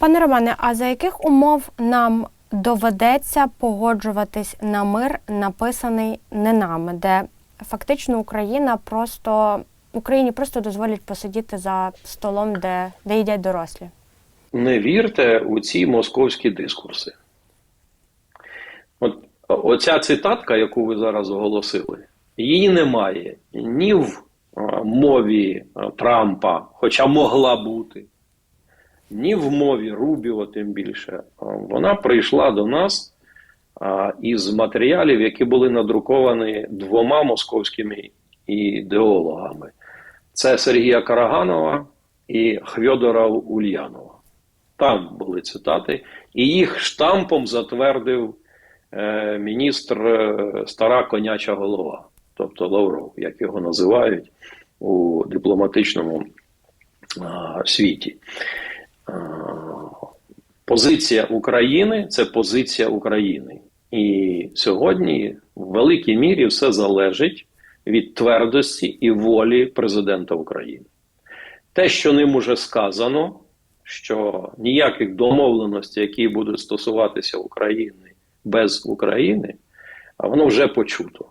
Пане Романе, а за яких умов нам доведеться погоджуватись на мир, написаний не нами, де фактично Україна просто Україні просто дозволять посидіти за столом, де, де їдять дорослі? Не вірте у ці московські дискурси. От оця цитатка, яку ви зараз оголосили, її немає ні в мові Трампа, хоча могла бути, ні в мові Рубіо, тим більше. Вона прийшла до нас із матеріалів, які були надруковані двома московськими ідеологами: це Сергія Караганова і Хвьодора Ульянова. Там були цитати, і їх штампом затвердив е, міністр е, стара коняча голова, тобто Лавров, як його називають у дипломатичному світі. Позиція України це позиція України. І сьогодні в великій мірі все залежить від твердості і волі президента України. Те, що ним уже сказано, що ніяких домовленостей, які будуть стосуватися України без України, воно вже почуто.